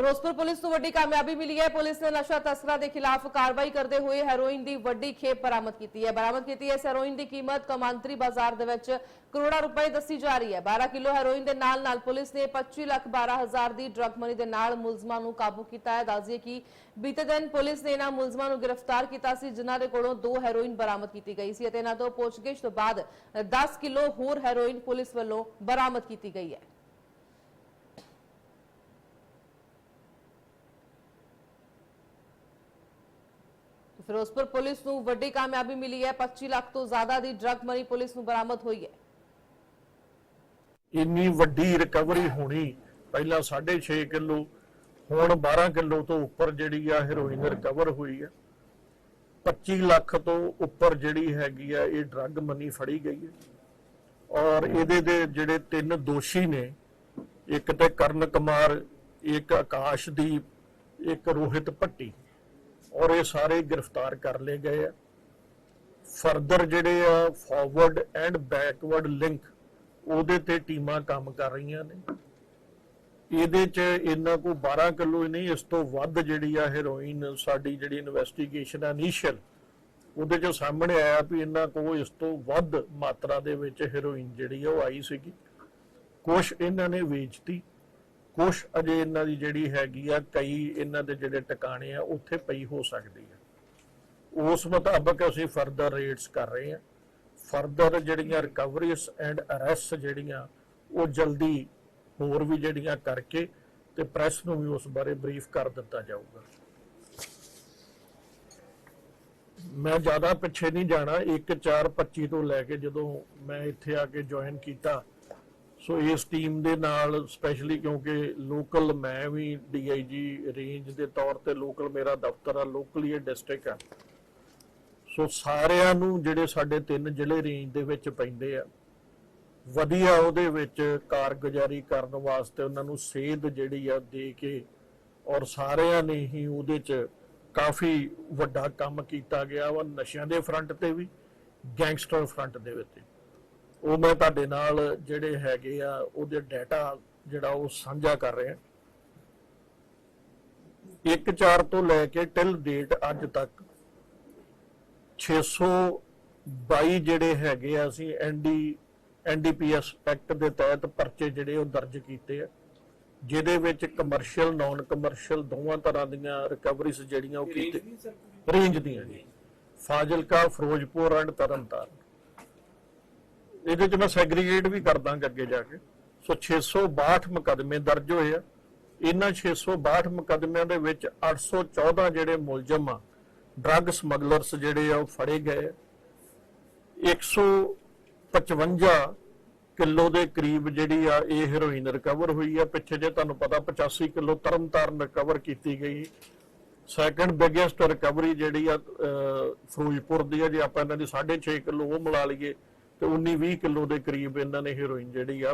Firozpur police ਨੂੰ ਵੱਡੀ ਕਾਮਯਾਬੀ ਮਿਲੀ ਹੈ। ਪੁਲਿਸ ਨੇ ਨਸ਼ਾ ਤਸਕਰਾਂ ਦੇ ਖਿਲਾਫ ਕਾਰਵਾਈ ਕਰਦੇ ਹੋਏ ਹੈਰੋਇਨ ਦੀ ਵੱਡੀ ਖੇਪ ਬਰਾਮਦ ਕੀਤੀ ਹੈ। ਬਰਾਮਦ ਕੀਤੀ ਹੈ ਹੈਰੋਇਨ ਦੀ ਕੀਮਤ ਕਮਾਂਤਰੀ ਬਾਜ਼ਾਰ ਦੇ ਵਿੱਚ ਕਰੋੜਾਂ ਰੁਪਏ ਦੱਸੀ ਜਾ ਰਹੀ ਹੈ। 12 ਕਿਲੋ ਹੈਰੋਇਨ ਦੇ ਨਾਲ ਨਾਲ ਪੁਲਿਸ ਨੇ 25 ਲੱਖ 12 ਹਜ਼ਾਰ ਦੀ ਡਰੱਗ ਮਨੀ ਦੇ ਨਾਲ ਮੁਲਜ਼ਮਾਂ ਨੂੰ ਕਾਬੂ ਕੀਤਾ ਹੈ। ਦੱਸਦੀਏ ਕਿ ਬੀਤੇ ਦਿਨ ਪੁਲਿਸ ਨੇ ਇਹਨਾਂ ਮੁਲਜ਼ਮਾਂ ਨੂੰ ਗ੍ਰਿਫਤਾਰ ਕੀਤਾ ਸੀ, ਜਿਨ੍ਹਾਂ ਦੇ ਕੋਲੋਂ ਦੋ ਹੈਰੋਇਨ ਬਰਾਮਦ ਕੀਤੀ ਗਈ ਸੀ ਅਤੇ ਇਹਨਾਂ ਤੋਂ ਪੁੱਛਗਿੱਛ ਤੋਂ ਬਾਅਦ 10 ਕਿਲੋ ਹੋਰ ਹੈਰੋਇਨ ਪੁਲਿਸ ਵੱਲੋਂ ਬਰਾਮਦ ਕੀਤੀ ਗਈ ਹੈ। ਫਿਰੋਜ਼ਪੁਰ ਪੁਲਿਸ ਨੂੰ ਵੱਡੀ ਕਾਮਯਾਬੀ ਮਿਲੀ ਹੈ। 25 ਲੱਖ ਤੋਂ ਜ਼ਿਆਦਾ ਦੀ ਡਰਗ ਮਨੀ ਪੁਲਿਸ ਨੂੰ ਬਰਾਮਦ ਹੋਈ ਹੈ। ਇੰਨੀ ਵੱਡੀ ਰਿਕਵਰੀ ਹੋਣੀ ਪਹਿਲਾਂ 6.5 ਕਿਲੋ, ਹੁਣ 12 ਕਿਲੋ ਤੋਂ ਉੱਪਰ ਜਿਹੜੀ ਆ ਹੈਰੋਇਨ ਰਿਕਵਰ ਹੋਈ ਹੈ। 25 ਲੱਖ ਤੋਂ ਉੱਪਰ ਜਿਹੜੀ ਹੈਗੀ ਆ, ਇਹ ਡਰੱਗ ਮਨੀ ਫੜੀ ਗਈ ਹੈ। ਔਰ ਇਹਦੇ ਦੇ ਜਿਹੜੇ ਤਿੰਨ ਦੋਸ਼ੀ ਨੇ, ਇੱਕ ਤੇ ਕਰਨ ਕੁਮਾਰ, ਇੱਕ ਆਕਾਸ਼ਦੀਪ, ਇੱਕ ਰੋਹਿਤ ਭੱਟੀ। ਔਰ ਇਹ ਸਾਰੇ ਗ੍ਰਿਫਤਾਰ ਕਰ ਲਏ ਗਏ ਆ। ਫਰਦਰ ਜਿਹੜੇ ਆ ਫਾਰਵਰਡ ਐਂਡ ਬੈਕਵਰਡ ਲਿੰਕ ਉਹਦੇ ਤੇ ਟੀਮਾਂ ਕੰਮ ਕਰ ਰਹੀਆਂ ਨੇ। ਇਹਦੇ ਚ ਇਹਨਾਂ ਕੋ 12 ਕਿਲੋ ਹੀ ਨਹੀਂ, ਇਸ ਤੋਂ ਵੱਧ ਜਿਹੜੀ ਆ ਹੈਰੋਇਨ ਸਾਡੀ ਜਿਹੜੀ ਇਨਵੈਸਟੀਗੇਸ਼ਨ ਆ ਇਨੀਸ਼ੀਅਲ ਉਹਦੇ ਚ ਸਾਹਮਣੇ ਆਇਆ ਵੀ ਇਹਨਾਂ ਕੋ ਇਸ ਤੋਂ ਵੱਧ ਮਾਤਰਾ ਦੇ ਵਿੱਚ ਹੈਰੋਇਨ ਜਿਹੜੀ ਆ ਉਹ ਆਈ ਸੀਗੀ। ਕੁਛ ਇਹਨਾਂ ਨੇ ਵੇਚਤੀ। ਕੁਛ ਅਜੇ ਇਹਨਾਂ ਦੀ ਜਿਹੜੀ ਹੈਗੀ ਆ, ਕਈ ਇਹਨਾਂ ਦੇ ਜਿਹੜੇ ਟਿਕਾਣੇ ਆ, ਉੱਥੇ ਪਈ ਹੋ ਸਕਦੀ ਆ। ਉਸ ਮੁਤਾਬਕ ਅਸੀਂ ਫਰਦਰ ਰੇਟਸ ਕਰ ਰਹੇ ਹਾਂ ਫਰਦਰ ਜਿਹੜੀਆਂ ਰਿਕਵਰੀਜ਼ ਐਂਡ ਅਰੈਸਟ ਜਿਹੜੀਆਂ, ਉਹ ਜਲਦੀ ਹੋਰ ਵੀ ਜਿਹੜੀਆਂ ਕਰਕੇ ਤੇ ਪ੍ਰੈਸ ਨੂੰ ਵੀ ਉਸ ਬਾਰੇ ਬਰੀਫ ਕਰ ਦਿੱਤਾ ਜਾਊਗਾ। ਮੈਂ ਜ਼ਿਆਦਾ ਪਿੱਛੇ ਨਹੀਂ ਜਾਣਾ। 1/4/25 ਤੋਂ ਲੈ ਕੇ ਜਦੋਂ ਮੈਂ ਇੱਥੇ ਆ ਕੇ ਜੁਆਇਨ ਕੀਤਾ ਸੋ ਇਸ ਟੀਮ ਦੇ ਨਾਲ ਸਪੈਸ਼ਲੀ ਕਿਉਂਕਿ ਲੋਕਲ ਮੈਂ ਵੀ ਡੀਆਈਜੀ ਰੇਂਜ ਦੇ ਤੌਰ ਤੇ ਲੋਕਲ ਮੇਰਾ ਦਫ਼ਤਰ ਆ ਲੋਕਲੀ ਇਹ ਡਿਸਟ੍ਰਿਕਟ ਆ। ਸੋ ਸਾਰਿਆਂ ਨੂੰ ਜਿਹੜੇ ਸਾਡੇ ਤਿੰਨ ਜ਼ਿਲ੍ਹੇ ਰੇਂਜ ਦੇ ਵਿੱਚ ਪੈਂਦੇ ਆ, ਵਧੀਆ ਉਹਦੇ ਵਿੱਚ ਕਾਰਗੁਜ਼ਾਰੀ ਕਰਨ ਵਾਸਤੇ ਉਹਨਾਂ ਨੂੰ ਸੇਧ ਜਿਹੜੀ ਆ ਦੇ ਕੇ ਔਰ ਸਾਰਿਆਂ ਨੇ ਹੀ ਉਹਦੇ 'ਚ ਕਾਫੀ ਵੱਡਾ ਕੰਮ ਕੀਤਾ ਗਿਆ ਵਾ, ਨਸ਼ਿਆਂ ਦੇ ਫਰੰਟ ਤੇ ਵੀ ਗੈਂਗਸਟਰ ਫਰੰਟ ਦੇ ਵਿੱਚ। ਉਹ ਮੈਂ ਤੁਹਾਡੇ ਨਾਲ ਜਿਹੜੇ ਹੈਗੇ ਆ ਉਹਦੇ ਡਾਟਾ ਜਿਹੜਾ ਉਹ ਸਾਂਝਾ ਕਰ ਰਿਹਾ। 1/4 ਤੋਂ ਲੈ ਕੇ ਟਿਲ ਡੇਟ ਅੱਜ ਤੱਕ 622 ਜਿਹੜੇ ਹੈਗੇ ਆ ਅਸੀਂ ਐਨਡੀ ਐਨਡੀਪੀਐਸ ਐਕਟ ਦੇ ਤਹਿਤ ਪਰਚੇ ਜਿਹੜੇ ਉਹ ਦਰਜ ਕੀਤੇ ਆ ਜਿਹਦੇ ਵਿੱਚ ਕਮਰਸ਼ੀਅਲ ਨਾਨ ਕਮਰਸ਼ੀਅਲ ਦੋਵਾਂ ਤਰ੍ਹਾਂ ਦੀਆਂ ਰਿਕਵਰੀਜ਼ ਜਿਹੜੀਆਂ ਉਹ ਕੀਤੇ ਰੇਂਜ ਦੀਆਂ ਜੀ। ਫਾਜ਼ਿਲਕਾ ਫਿਰੋਜ਼ਪੁਰ ਐਂਡ ਤਰਨਤਾਰਨ। ਇਹਦੇ ਚ ਮੈਂ ਸੈਗਰੀਗੇਟ ਵੀ ਕਰ ਦਾਂਗਾ ਅੱਗੇ ਜਾ ਕੇ। ਸੋ 662 ਮੁਕਦਮੇ ਦਰਜ ਹੋਏ ਆ। ਇਹਨਾਂ 662 ਮੁਕਦਮਿਆਂ ਦੇ ਵਿੱਚ 814 ਜਿਹੜੇ ਮੁਲਜ਼ਮ ਆ ਡਰੱਗ ਸਮਗਲਰਸ ਜਿਹੜੇ ਆ, ਉਹ ਫੜੇ ਗਏ ਆ। 155 ਕਿਲੋ ਦੇ ਕਰੀਬ ਜਿਹੜੀ ਆ, ਇਹ ਹੈਰੋਇਨ ਰਿਕਵਰ ਹੋਈ ਆ। ਪਿੱਛੇ ਜੇ ਤੁਹਾਨੂੰ ਪਤਾ 85 ਕਿਲੋ ਤਰਨਤਾਰਨ ਰਿਕਵਰ ਕੀਤੀ ਗਈ। ਸੈਕੰਡ ਬਿਗੇਸਟ ਰਿਕਵਰੀ ਜਿਹੜੀ ਆ ਫਿਰੋਜ਼ਪੁਰ ਦੀ ਆ। ਜੇ ਆਪਾਂ ਇਹਨਾਂ ਦੀ 6.5 ਕਿਲੋ ਉਹ ਮਿਲਾ ਲਈਏ ਤੇ 19 20 ਕਿਲੋ ਦੇ ਕਰੀਬ ਇਹਨਾਂ ਨੇ ਹੀਰੋਇਨ ਜਿਹੜੀ ਆ